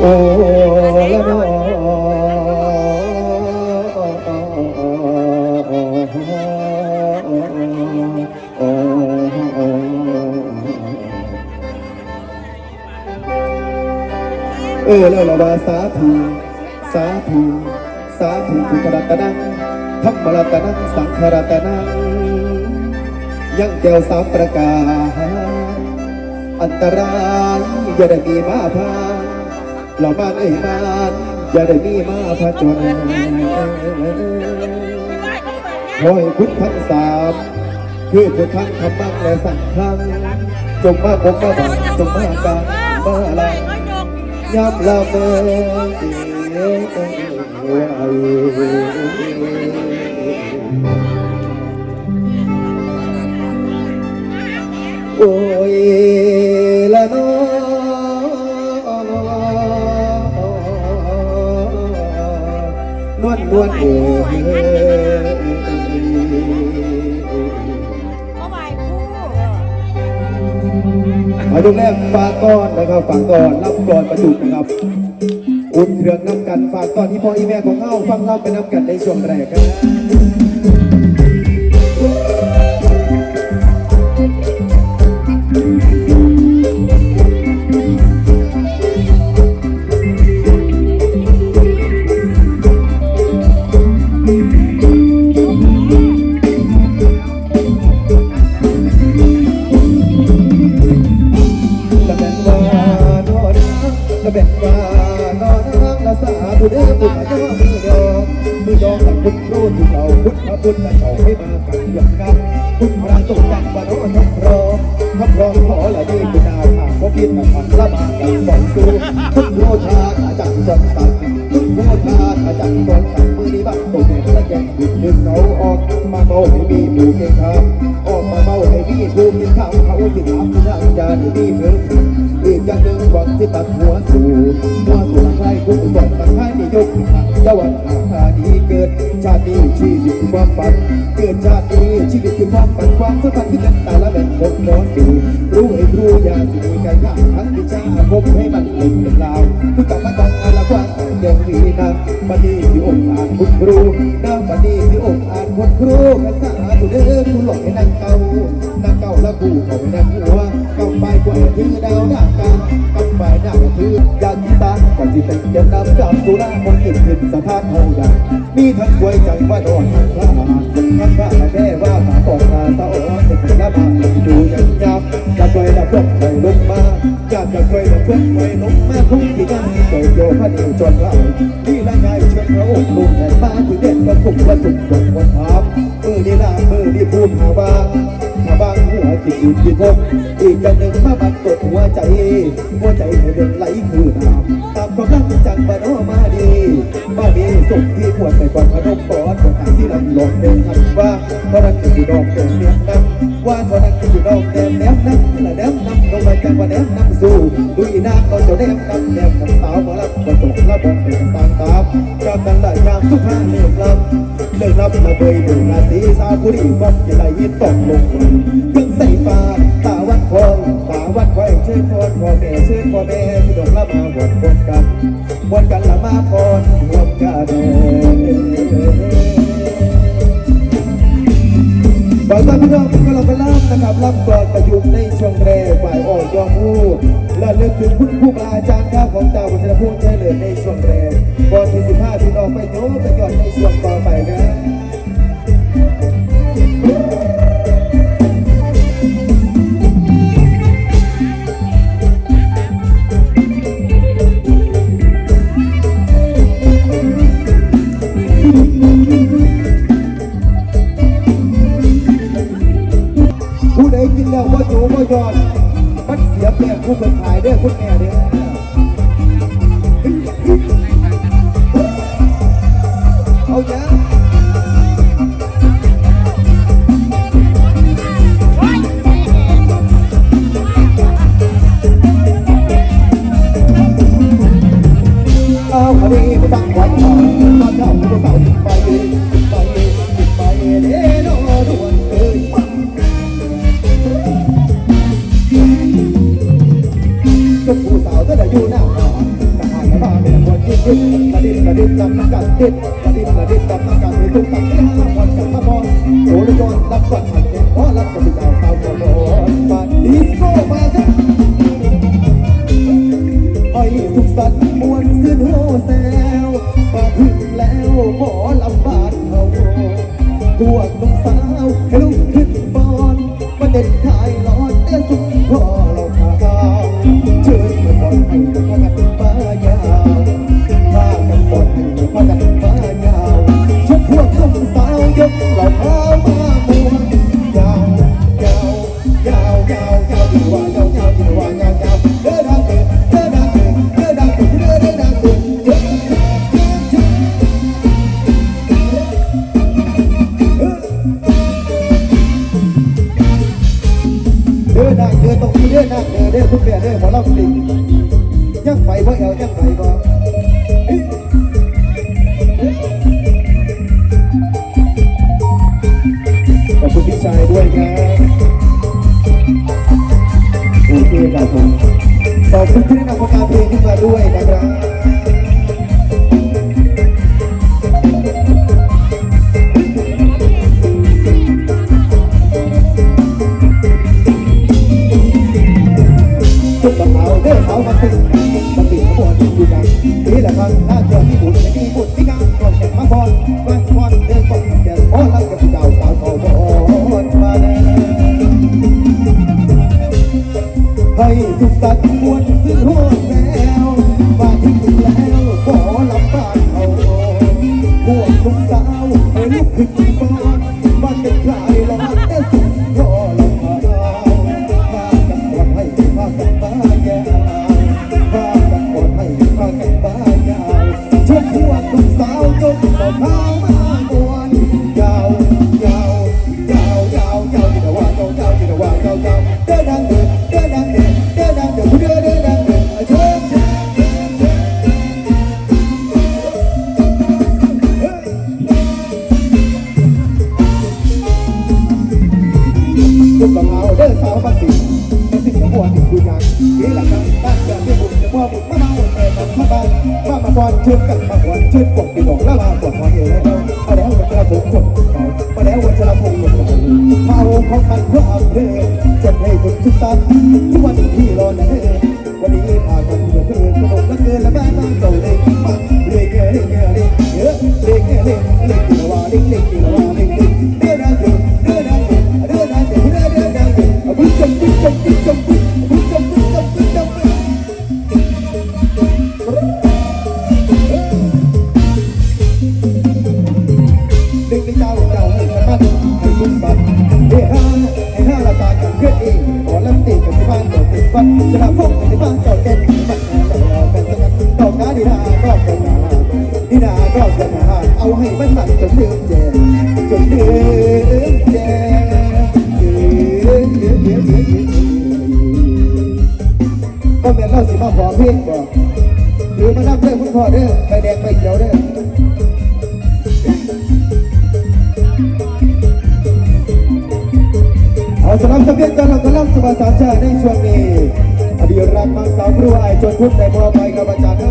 โอ้ละนเออแล้วละว่าสาธุสาธุสาธุทุกรัตนังธรรมรัตนังสังฆรัตนังยังแก้วสามประการอันตรายอย่าได้มีมาพา นเราบ้านไอ้บ้านอย่าได้มีมาพาจนขอยคุณทั้งสามคือคนทั้งทำบ้างและสั่งครั้งจงมาพบมาบังจงมาการมาลายับละเมอ ก็ไหวคู่มาดูแรกฝาก้อนนะครับฝากก่อนรับกรอนประจุนะครับอุ่นเครื่องน้ำกันฝาก้อนที่พ่ออีแม่ของเฮาฟังเล่าไปน้ำกันในช่วงแรกครับ สงฆ์จังวาโนทำรองทำรองขอละดีคุณนาถาพบพิษมาพันละมากันสองสู้คุณโรชาอาจารย์สอนสัตว์คุณโรชาอาจารย์สอนสัตว์มือนี้บ้างตัวเด็กและแก่หยุดดึงเขาออกมาเมาให้มีผู้เก่งครับออกมาเมาให้มีผู้กินข้าวเขาสิถามคุณอาจารย์ให้มีเพิ่มอีกอย่างหนึ่งหวังที่ตัดหัวสู่หัวสู่ใครผู้สอนสังให้นิยมทางเยาวันอาคาดีเกิดชาตินี้ชีวิตความฝันเกิดชาติ ความสัมพันธ์ที่เป็นแต่ละแบ่งคนนอสูรู้ให้รู้อย่าสิมีใครข้าทั้งวิชาอาคมให้มันหลุดเป็นลาวผู้กับมาตั้งอาละความแก่วีนะบัดนี้สิองค์อ่านคุณครูนะบัดนี้สิองค์อ่านคุณครูภาษาตุเด้อคุณหลอกให้นั่งเก่านั่งเก่าล้วกูขาไปนั่งหัวก่าไปกว่าถือดาวหน้ากลางกำไปหน้าถือยาที่ตาก่อนที่เป็นเดินนำกับสุราคนกินขึ้นสถานเฮาดังมีทั้งสวยจังว่าโดนทั้งพระทั้งพระแม่ ปอกตาสะอ่อนเป็นละมาดูยังยับจะช่วยละพวกไปลงมาอยากจะช่วยละพวกไปลงมาพุ่งที่นั่งโตโยพระเดียวจนไหลที่ละไงเชิญพระองค์ลงแต่มาถึงเด็ดประกุกประสุกตกวันทับมือนี่ละมือนี่พูดหาว่าถ้าบางหัวจิตอื่นที่พบอีกกันหนึ่งมาบัดกดหัวใจหัวใจให้เดินไหลคือน้ำตามกำลังจังบานอมาดี มามีสุขที่ควรไปก่อนพนมก่อนคนทาที่ลำหลงเป็นทันว่าเพราะนั้นคือดอกเต็มเนียน้ำว่าเพราะนั้นคือดอกเต็มแนมน้ำและแนมนำลงมาจังว่าแนมนำสู้ดุยน้ำเราจะแนมน้ำแนมน้ำสาวมาลับมาตกละบนเป็นต่างตามจำนั้นได้ยามทุกท่าเลื่อมลำเลื่อมลำละเบยหนึ่งราศีสาวผู้ดีฟังจะได้ยินตกลงมาเครื่องใส่ฟ้าตาวัดคอยตาวัดคอยเชิญพรพ่อแม่เชิญพ่อแม่ที่ดอกละมาหวนคนกัน วนกันละมาพรวมกันบอลตามพี่น้องก็เราไปล่บนะครับล่บก่อนประยุกต์ในช่วงแรกฝ่ายออกยอมผู้และเลือกถึงคุณครูบาอาจารย์ข้าของเจ้าวัฒนพูดได้เลยในช่วงแรกก่อนที่สิบห้าพี่น้องไปโน้ไปหยอดในช่วงต่อไปนะ แล้วว่าจูว่ายอดมันเสียเปรียบผู้เป็นขายเด้อคุณแม่เด้อ กันติดกระดินงกระดิ่งตับตักกันมีทุกตัด สุดสันมวซื้อหัวแล้วบ้านที่ถึงแล้วขอลำบากเอาพวกลูกสาวให้นก่ ยุบกัเราเด้อสาวบัณฑิตแต่สิ่งที่ัวถึงกูยังนี่หละครับบ้านเกิดที่บุญจะมัวบุญมาบ้าแต่ทำมาบ้านมามาควันชื่ดกันมาควันชุดกดติดดอกละลาปวดหัวเอวแล้วมาแล้ววันจะระบบกดเขามาแล้ววันจะระบบกดเขาเมาของมันเพื่อเอาเธอจนให้คนทุกตาทุกวันที่รอนเธอ เอาให้มันหนักจนลืมแจจนลืมแจก็เป็นเล่าสิมาขอเพียงบอกหรือมานับเรื่องคุณพ่อเด้อไปแดงไปเขียวเด้อเอาสำหรับสเปียนตอนเรากำลังสบายสามชาติในช่วงนี้ อดีรักมังสาวครูไอจนพุ่งในมัวไปกับอาจารย์